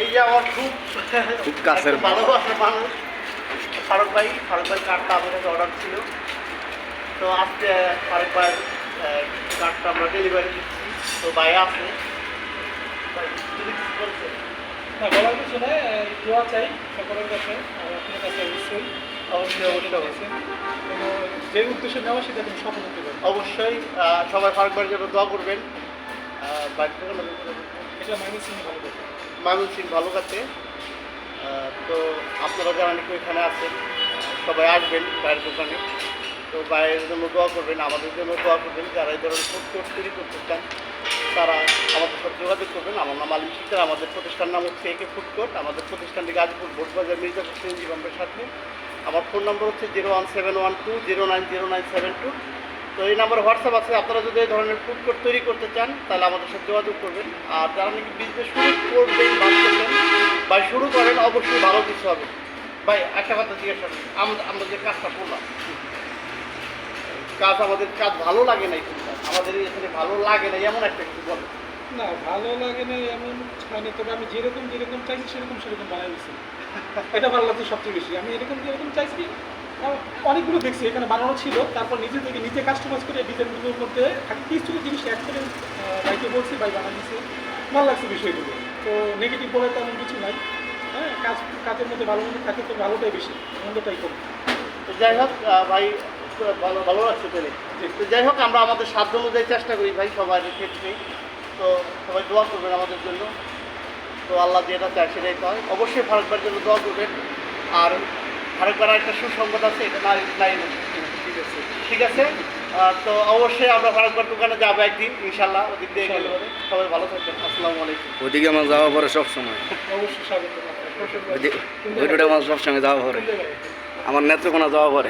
এই যে আমার খুব খুব কাছের ভালোবাসার মানুষ ফারুক ভাই ফারুক ভাই কার্ডটা আমাদের কাছে অর্ডার ছিল। তো আজকে ফারুক ভাই কার্ডটা আমরা ডেলিভারি দিচ্ছি। তো ভাই আছে। ভাই, যদি কিছু বলতেন। না বলার কিছু নয় দোয়া চাই সকলের কাছে আর আপনার কাছে অবশ্যই। অবশ্যই যে উদ্দেশ্যে নেওয়া সেটা তুমি সফল হতে পারবে অবশ্যই সবাই ফারুক ভাইয়ের জন্য দোয়া করবেন। মানুষ সিং ভালো কাছে তো আপনারা যারা নাকি ওইখানে আছেন সবাই আসবেন বাইরের দোকানে। তো বাইরের জন্য দোয়া করবেন, আমাদের জন্য দোয়া করবেন। যারা এই ধরনের কোর্ট তৈরি করতে চান, তারা আমাদের সাথে যোগাযোগ করবেন। আমার নাম আলিম শিকদার আমাদের প্রতিষ্ঠান নাম হচ্ছে একে ফুড কোর্ট। আমাদের প্রতিষ্ঠানটি গাজীপুর বোটবাজার মির্জাপুর সিএনজি পাম্পের সাথে। আমার ফোন নম্বর হচ্ছে zero one seven one two, zero nine zero nine seven two. তো এই নাম্বার হোয়াটসঅ্যাপ আছে আপনারা যদি এই ধরনের ফুড কোর্ট তৈরি করতে চান তাহলে আমাদের সাথে যোগাযোগ করবেন। আর যারা নাকি বিজনেস শুরু করবেন ভাবতেছেন বা শুরু করেন অবশ্যই ভালো কিছু হবে। ভাই একটা কথা জিজ্ঞাসা করেন আমরা আমরা যে কাজটা করলাম কাজ আমাদের কাজ ভালো লাগে নাই আমাদের এখানে ভালো লাগে না এমন একটা কিছু বলে। না ভালো লাগে না এমন মানে তবে আমি যেরকম যেরকম চাইছি সেরকম সেরকম বানাই দিচ্ছি এটা ভালো লাগছে সবচেয়ে বেশি। আমি এরকম যেরকম চাইছি অনেকগুলো দেখছি এখানে বানানো ছিল। তারপর নিজে থেকে নিজে কাস্টমাইজ করে ডিজাইনগুলোর মধ্যে কিছু জিনিস অ্যাড করে বাইকে বলছি বাই বানাই দিচ্ছে ভালো লাগছে বিষয়গুলো। তো নেগেটিভ বলে তেমন কিছু নাই। হ্যাঁ কাজ কাজের মধ্যে ভালো মন্দ থাকে তো ভালোটাই বেশি মন্দটাই কম। তো যাই হোক ভাই ভালো ভালো লাগছে পেলে তো যাই হোক আমরা আমাদের সাধ্য অনুযায়ী চেষ্টা করি ভাই সবার ক্ষেত্রে। তো সবাই দোয়া করবেন আমাদের জন্য। তো আল্লাহ যেটা চায় সেটাই তো হয় অবশ্যই ভারতবার জন্য দোয়া করবেন। আর ফারুকবার একটা সুসংবাদ আছে এটা নাই নাই ঠিক আছে। ঠিক আছে? তো অবশ্যই আমরা ভারতবার দোকানে যাব একদিন ইনশাল্লাহ ওদিক দিয়ে গেলে সবাই ভালো থাকবেন আসসালামু আলাইকুম। ওদিকে আমার যাওয়া পরে সব সময় অবশ্যই স্বাগত। ওই আমার সব সময় যাওয়া পরে। আমার নেত্রকোনা যাওয়া পরে।